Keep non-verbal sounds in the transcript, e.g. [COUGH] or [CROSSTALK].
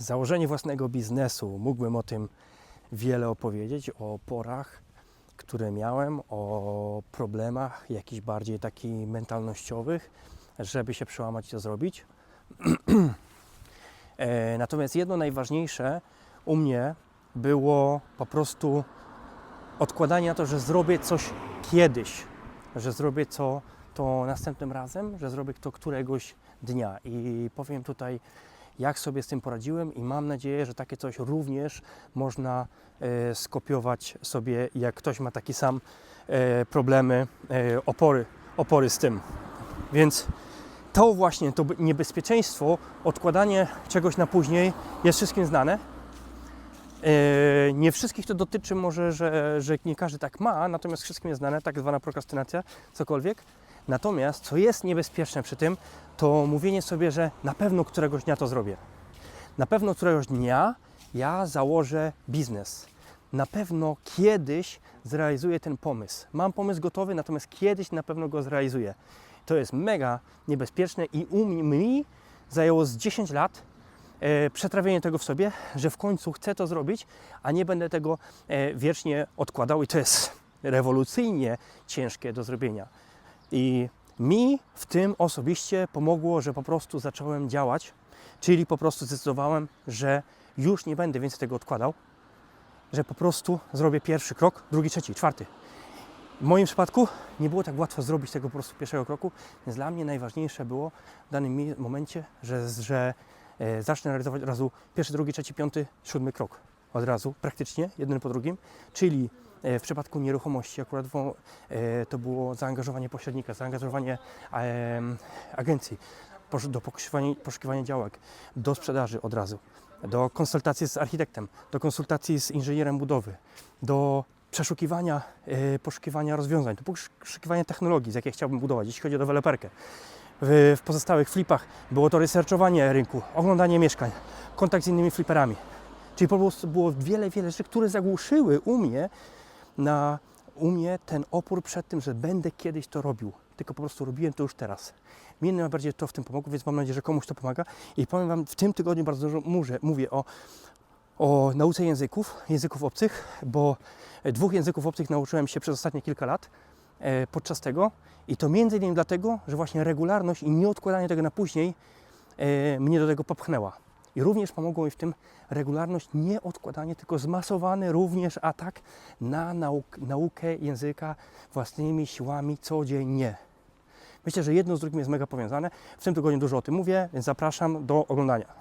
założenie własnego biznesu. Mógłbym o tym wiele opowiedzieć, o porach, które miałem, o problemach jakichś bardziej takich mentalnościowych, żeby się przełamać to zrobić. [CLEARS THROAT] E, Natomiast jedno najważniejsze u mnie było po prostu odkładanie na to, że zrobię coś kiedyś, że zrobię to, to następnym razem, że zrobię to któregoś dnia. I powiem tutaj, jak sobie z tym poradziłem, i mam nadzieję, że takie coś również można e, skopiować sobie, jak ktoś ma taki sam e, problemy, e, opory, opory z tym. Więc to właśnie, to niebezpieczeństwo, odkładanie czegoś na później jest wszystkim znane. Nie wszystkich to dotyczy może, że, że nie każdy tak ma, natomiast wszystkim jest znane, tak zwana prokrastynacja, cokolwiek. Natomiast co jest niebezpieczne przy tym, to mówienie sobie, że na pewno któregoś dnia to zrobię. Na pewno któregoś dnia ja założę biznes. Na pewno kiedyś zrealizuję ten pomysł. Mam pomysł gotowy, natomiast kiedyś na pewno go zrealizuję. To jest mega niebezpieczne i u mnie zajęło z 10 lat e, przetrawienie tego w sobie, że w końcu chcę to zrobić, a nie będę tego e, wiecznie odkładał i to jest rewolucyjnie ciężkie do zrobienia. I mi w tym osobiście pomogło, że po prostu zacząłem działać, czyli po prostu zdecydowałem, że już nie będę więcej tego odkładał, że po prostu zrobię pierwszy krok, drugi, trzeci, czwarty. W moim przypadku nie było tak łatwo zrobić tego po prostu pierwszego kroku, więc dla mnie najważniejsze było w danym momencie, że, że e, zacznę realizować od razu pierwszy, drugi, trzeci, piąty, siódmy krok. Od razu, praktycznie, jeden po drugim. Czyli w przypadku nieruchomości akurat e, to było zaangażowanie pośrednika, zaangażowanie agencji do poszukiwania, poszukiwania działek, do sprzedaży od razu, do konsultacji z architektem, do konsultacji z inżynierem budowy, do przeszukiwania, e, poszukiwania rozwiązań, do poszukiwania technologii, z jakiej chciałbym budować, jeśli chodzi o deweloperkę. W, w pozostałych flipach było to researchowanie rynku, oglądanie mieszkań, kontakt z innymi fliperami. Czyli po prostu było wiele, wiele rzeczy, które zagłuszyły u mnie, na, u mnie ten opór przed tym, że będę kiedyś to robił. Tylko po prostu robiłem to już teraz. Mnie najbardziej to w tym pomogło, więc mam nadzieję, że komuś to pomaga. I powiem Wam, w tym tygodniu bardzo dużo mówię, mówię o, o nauce języków, języków obcych, bo dwóch języków obcych nauczyłem się przez ostatnie kilka lat e, podczas tego. I to między innymi dlatego, że właśnie regularność i nieodkładanie tego na później e, mnie do tego popchnęła. I również pomogło mi w tym regularność, nie odkładanie, tylko zmasowany również atak na nauk, naukę języka własnymi siłami codziennie. Myślę, że jedno z drugim jest mega powiązane. W tym tygodniu dużo o tym mówię, więc zapraszam do oglądania.